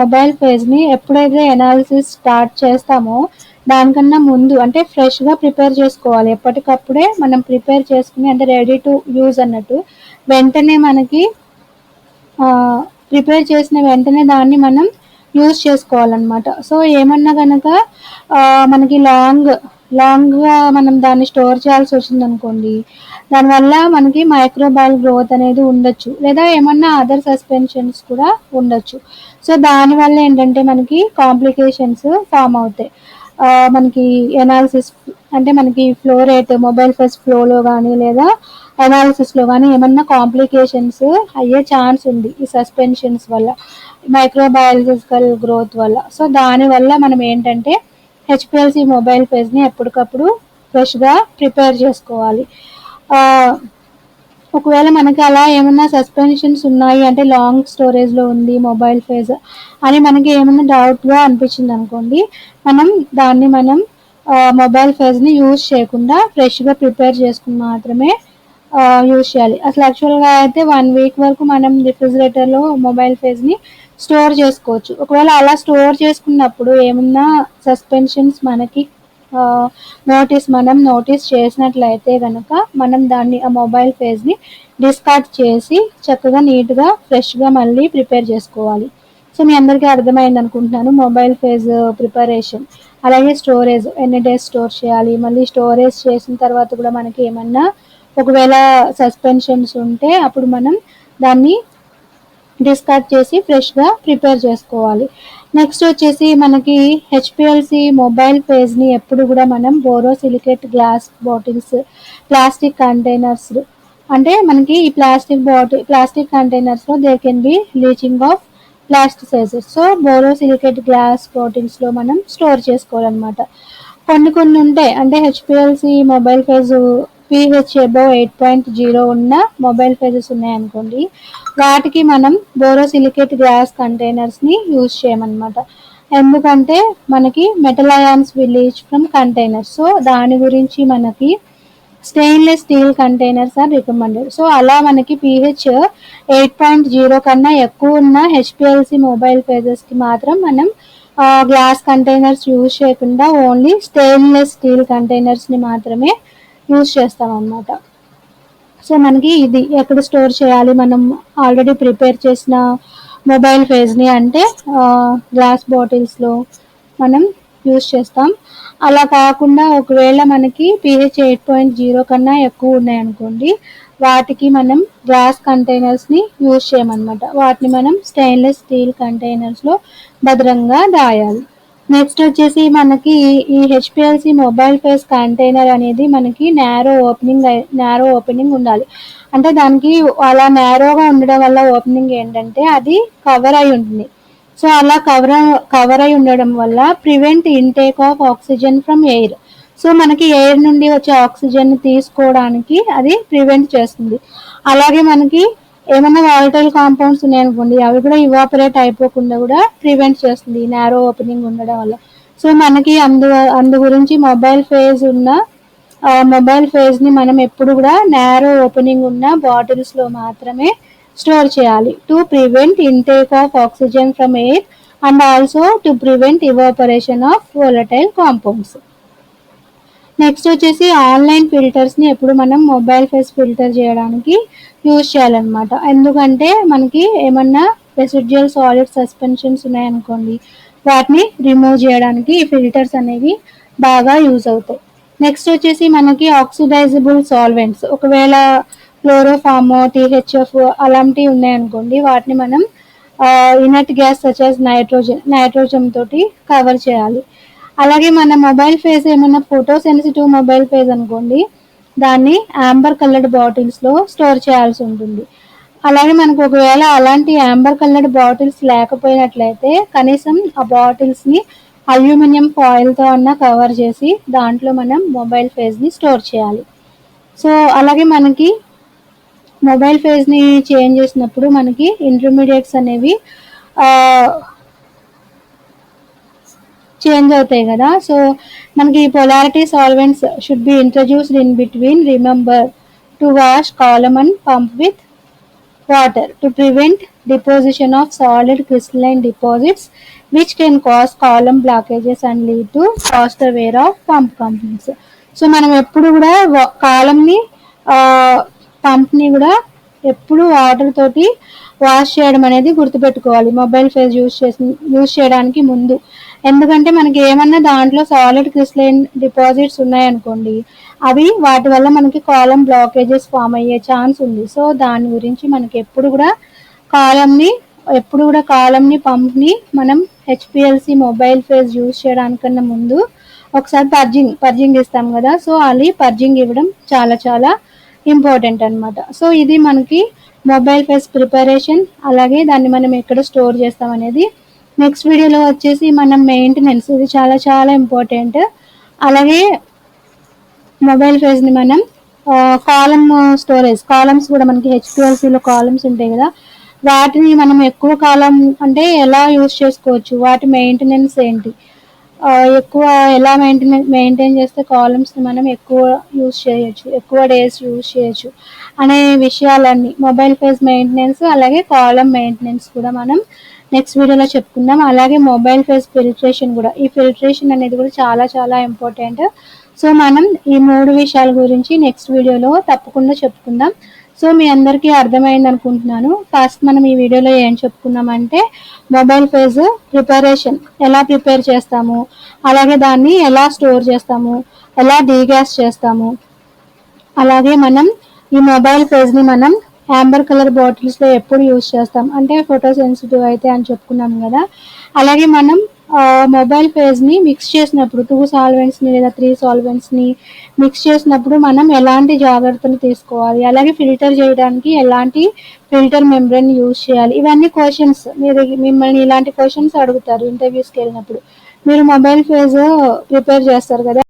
Mobile పేజ్ని ఎప్పుడైతే analysis start చేస్తామో దానికన్నా ముందు అంటే ఫ్రెష్గా ప్రిపేర్ చేసుకోవాలి. ఎప్పటికప్పుడే మనం ప్రిపేర్ చేసుకుని అంటే రెడీ టు యూజ్ అన్నట్టు వెంటనే మనకి ప్రిపేర్ చేసిన వెంటనే దాన్ని మనం యూజ్ చేసుకోవాలన్నమాట. సో ఏమన్నా కనుక మనకి లాంగ్ లాంగ్గా మనం దాన్ని స్టోర్ చేయాల్సి వచ్చింది అనుకోండి దానివల్ల మనకి మైక్రోబయల్ గ్రోత్ అనేది ఉండొచ్చు. లేదా ఏమన్నా అదర్ సస్పెన్షన్స్ కూడా ఉండొచ్చు. సో దానివల్ల ఏంటంటే మనకి కాంప్లికేషన్స్ ఫామ్ అవుతాయి. మనకి ఎనాలిసిస్ అంటే మనకి ఫ్లో రేట్ మొబైల్ ఫస్ట్ ఫ్లోలో కానీ లేదా అనాలిసిస్లో కానీ ఏమన్నా కాంప్లికేషన్స్ అయ్యే ఛాన్స్ ఉంది ఈ సస్పెన్షన్స్ వల్ల మైక్రోబయాలజికల్ గ్రోత్ వల్ల. సో దానివల్ల మనం ఏంటంటే హెచ్పిఎల్సి మొబైల్ ఫేజ్ని ఎప్పటికప్పుడు ఫ్రెష్గా ప్రిపేర్ చేసుకోవాలి. ఒకవేళ మనకి అలా ఏమన్నా సస్పెన్షన్స్ ఉన్నాయి అంటే లాంగ్ స్టోరేజ్లో ఉంది మొబైల్ ఫేజ్ అని మనకి ఏమైనా డౌట్గా అనిపించింది అనుకోండి మనం దాన్ని మనం మొబైల్ ఫేజ్ని యూజ్ చేయకుండా ఫ్రెష్గా ప్రిపేర్ చేసుకుని మాత్రమే యూజ్ చేయాలి. అసలు యాక్చువల్గా అయితే వన్ వీక్ వరకు మనం రిఫ్రిజిరేటర్లో మొబైల్ ఫేజ్ని స్టోర్ చేసుకోవచ్చు. ఒకవేళ అలా స్టోర్ చేసుకున్నప్పుడు ఏమన్నా సస్పెన్షన్స్ మనకి నోటీస్ మనం నోటీస్ చేసినట్లయితే కనుక మనం దాన్ని ఆ మొబైల్ ఫేజ్ని డిస్కార్డ్ చేసి చక్కగా నీట్గా ఫ్రెష్గా మళ్ళీ ప్రిపేర్ చేసుకోవాలి. సో మీ అందరికీ అర్థమైంది అనుకుంటున్నాను మొబైల్ ఫేజ్ ప్రిపరేషన్. అలాగే స్టోరేజ్ ఎన్ని డేస్ స్టోర్ చేయాలి మళ్ళీ స్టోరేజ్ చేసిన తర్వాత కూడా మనకి ఏమన్నా ఒకవేళ సస్పెన్షన్స్ ఉంటే అప్పుడు మనం దాన్ని డిస్కార్డ్ చేసి ఫ్రెష్గా ప్రిపేర్ చేసుకోవాలి. నెక్స్ట్ వచ్చేసి మనకి హెచ్పిఎల్సి మొబైల్ పేజ్ని ఎప్పుడు కూడా మనం borosilicate glass bottles plastic containers అంటే మనకి ఈ plastic bottle plastic కంటైనర్స్లో they can be leaching of plasticizers so borosilicate glass బాటిల్స్లో మనం స్టోర్ చేసుకోవాలన్నమాట. కొన్ని కొన్ని ఉంటాయి అంటే HPLC mobile phase pH above eight point zero ఉన్న మొబైల్ ఫేజెస్ ఉన్నాయనుకోండి వాటికి మనం బోరోసిలికేట్ గ్లాస్ కంటైనర్స్ని యూజ్ చేయమన్నమాట. ఎందుకంటే మనకి metal ions will leach from containers. So దాని గురించి మనకి stainless steel containers are recommended. So అలా మనకి పిహెచ్ ఎయిట్ పాయింట్ జీరో కన్నా ఎక్కువ ఉన్న హెచ్పిఎల్సి మొబైల్ ఫేజెస్కి మాత్రం మనం గ్లాస్ కంటైనర్స్ యూజ్ చేయకుండా ఓన్లీ స్టెయిన్లెస్ స్టీల్ కంటైనర్స్ని మాత్రమే యూజ్ చేస్తాం అన్నమాట సో మనకి ఇది ఎక్కడ స్టోర్ చేయాలి? మనం ఆల్రెడీ ప్రిపేర్ చేసిన మొబైల్ ఫేజ్ని అంటే గ్లాస్ బాటిల్స్లో మనం యూజ్ చేస్తాం. అలా కాకుండా ఒకవేళ మనకి పిహెచ్ ఎయిట్ పాయింట్ జీరో కన్నా ఎక్కువ ఉన్నాయనుకోండి వాటికి మనం గ్లాస్ కంటైనర్స్ని యూజ్ చేయమన్నమాట. వాటిని మనం స్టెయిన్లెస్ స్టీల్ కంటైనర్స్లో భద్రంగా దాయాలి. నెక్స్ట్ వచ్చేసి మనకి ఈ హెచ్పిఎల్సి మొబైల్ ఫేస్ కంటైనర్ అనేది మనకి నేరో ఓపెనింగ్ నేరో ఓపెనింగ్ ఉండాలి. అంటే దానికి అలా నేరోగా ఉండడం వల్ల ఓపెనింగ్ ఏంటంటే అది కవర్ అయి ఉంటుంది. సో అలా కవర్ కవర్ అయి ఉండడం వల్ల prevent intake of oxygen from air so మనకి ఎయిర్ నుండి వచ్చే ఆక్సిజన్ తీసుకోవడానికి అది ప్రివెంట్ చేస్తుంది. అలాగే మనకి ఏమైనా వాలటైల్ కాంపౌండ్స్ ఉన్నాయనుకోండి అవి కూడా ఇవాపరేట్ అయిపోకుండా కూడా ప్రివెంట్ చేస్తుంది నేరో ఓపెనింగ్ ఉండడం వల్ల. సో మనకి అందు అందు గురించి మొబైల్ ఫేజ్ ఉన్న మొబైల్ ఫేజ్ని మనం ఎప్పుడు కూడా నేరో ఓపెనింగ్ ఉన్న బాటిల్స్లో మాత్రమే స్టోర్ చేయాలి. To prevent intake of oxygen from air and also to prevent evaporation of volatile compounds next వచ్చేసి ఆన్లైన్ ఫిల్టర్స్ని ఎప్పుడు మనం మొబైల్ ఫేస్ ఫిల్టర్ చేయడానికి యూజ్ చేయాలన్నమాట. ఎందుకంటే మనకి ఏమన్నా రెసిడ్యువల్ సాలిడ్ సస్పెన్షన్స్ ఉన్నాయనుకోండి వాటిని రిమూవ్ చేయడానికి ఈ ఫిల్టర్స్ అనేవి బాగా యూజ్ అవుతాయి. నెక్స్ట్ వచ్చేసి మనకి ఆక్సిడైజబుల్ సాల్వెంట్స్ ఒకవేళ క్లోరోఫామో టీహెచ్ఎఫ్ అలాంటివి ఉన్నాయనుకోండి వాటిని మనం inert gas such as nitrogen nitrogen తోటి కవర్ చేయాలి. అలాగే మన మొబైల్ ఫేస్ ఏమైనా ఫోటో సెన్సిటివ్ మొబైల్ ఫేస్ అనుకోండి దాన్ని యాంబర్ కలర్డ్ బాటిల్స్లో స్టోర్ చేయాల్సి ఉంటుంది. అలాగే మనకు ఒకవేళ అలాంటి యాంబర్ కలర్డ్ బాటిల్స్ లేకపోయినట్లయితే కనీసం ఆ బాటిల్స్ని అల్యూమినియం ఫాయిల్తో అన్న కవర్ చేసి దాంట్లో మనం మొబైల్ ఫేజ్ని స్టోర్ చేయాలి. సో అలాగే మనకి మొబైల్ ఫేజ్ని చేంజ్ చేసినప్పుడు మనకి ఇంటర్మీడియట్స్ అనేవి చేంజ్ అవుతాయి కదా. సో మనకి polarity solvents should be introduced in between remember to wash column and pump with water to prevent deposition of solid crystalline deposits which can cause column blockages and lead to cost wear of pump companies so మనం ఎప్పుడు కూడా కాలంని పంప్ని కూడా ఎప్పుడు water తోటి wash చేయడం అనేది గుర్తుపెట్టుకోవాలి. మొబైల్ ఫేస్ యూస్ చేసి యూస్ చేయడానికి ముందు. ఎందుకంటే మనకి ఏమన్నా దాంట్లో సాలిడ్ క్రిస్లైన్ డిపాజిట్స్ ఉన్నాయనుకోండి అవి వాటి వల్ల మనకి కాలం బ్లాకేజెస్ ఫామ్ అయ్యే ఛాన్స్ ఉంది. సో దాని గురించి మనకి ఎప్పుడు కూడా కాలంని ఎప్పుడు కూడా కాలంని పంప్ని మనం హెచ్పిఎల్సి మొబైల్ ఫేస్ యూజ్ చేయడానికన్నా ముందు ఒకసారి పర్జింగ్ పర్జింగ్ ఇస్తాం కదా. సో అది పర్జింగ్ ఇవ్వడం చాలా చాలా ఇంపార్టెంట్ అనమాట సో ఇది మనకి మొబైల్ ఫేస్ ప్రిపరేషన్ అలాగే దాన్ని మనం ఎక్కడ స్టోర్ చేస్తాం అనేది నెక్స్ట్ వీడియోలో వచ్చేసి మనం మెయింటెనెన్స్ ఇది చాలా చాలా ఇంపార్టెంట్ అలాగే మొబైల్ ఫేజ్ని మనం కాలమ్ స్టోరేజ్ కాలమ్స్ కూడా మనకి హెచ్పిఎల్సీలో కాలమ్స్ ఉంటాయి కదా. వాటిని మనం ఎక్కువ కాలం అంటే ఎలా యూస్ చేసుకోవచ్చు? వాటి మెయింటెనెన్స్ ఏంటి? ఎక్కువ ఎలా మెయింటెనెన్స్ మెయింటైన్ చేస్తే కాలమ్స్ని మనం ఎక్కువ యూస్ చేయొచ్చు ఎక్కువ డేస్ యూజ్ చేయొచ్చు అనే విషయాలన్నీ. మొబైల్ ఫేస్ మెయింటెనెన్స్ అలాగే కాలం మెయింటెనెన్స్ కూడా మనం నెక్స్ట్ వీడియోలో చెప్పుకుందాం. అలాగే మొబైల్ ఫేస్ ఫిల్ట్రేషన్ కూడా. ఈ ఫిల్ట్రేషన్ అనేది కూడా చాలా చాలా ఇంపార్టెంట్. సో మనం ఈ మూడు విషయాల గురించి నెక్స్ట్ వీడియోలో తప్పకుండా చెప్పుకుందాం. సో మీ అందరికీ అర్థమైంది అనుకుంటున్నాను. ఫస్ట్ మనం ఈ వీడియోలో ఏం చెప్పుకున్నామంటే మొబైల్ ఫేజ్ ప్రిపరేషన్. ఎలా ప్రిపేర్ చేస్తాము? అలాగే దాన్ని ఎలా స్టోర్ చేస్తాము? ఎలా డీగ్యాస్ చేస్తాము? అలాగే మనం ఈ మొబైల్ ఫేజ్ని మనం యాంబర్ కలర్ బాటిల్స్లో ఎప్పుడు యూస్ చేస్తాం. అంటే ఫోటో సెన్సిటివ్ అయితే అని చెప్పుకున్నాం కదా. అలాగే మనం మొబైల్ ఫేజ్ని మిక్స్ చేసినప్పుడు టూ సాల్వెంట్స్ని లేదా త్రీ సాల్వెంట్స్ని మిక్స్ చేసినప్పుడు మనం ఎలాంటి జాగ్రత్తలు తీసుకోవాలి? అలాగే ఫిల్టర్ చేయడానికి ఎలాంటి ఫిల్టర్ మెంబ్రెన్ యూజ్ చేయాలి? ఇవన్నీ క్వశ్చన్స్ మీరు మిమ్మల్ని ఇలాంటి క్వశ్చన్స్ అడుగుతారు ఇంటర్వ్యూస్కి వెళ్ళినప్పుడు. మీరు మొబైల్ ఫేజ్ ప్రిపేర్ చేస్తారు కదా.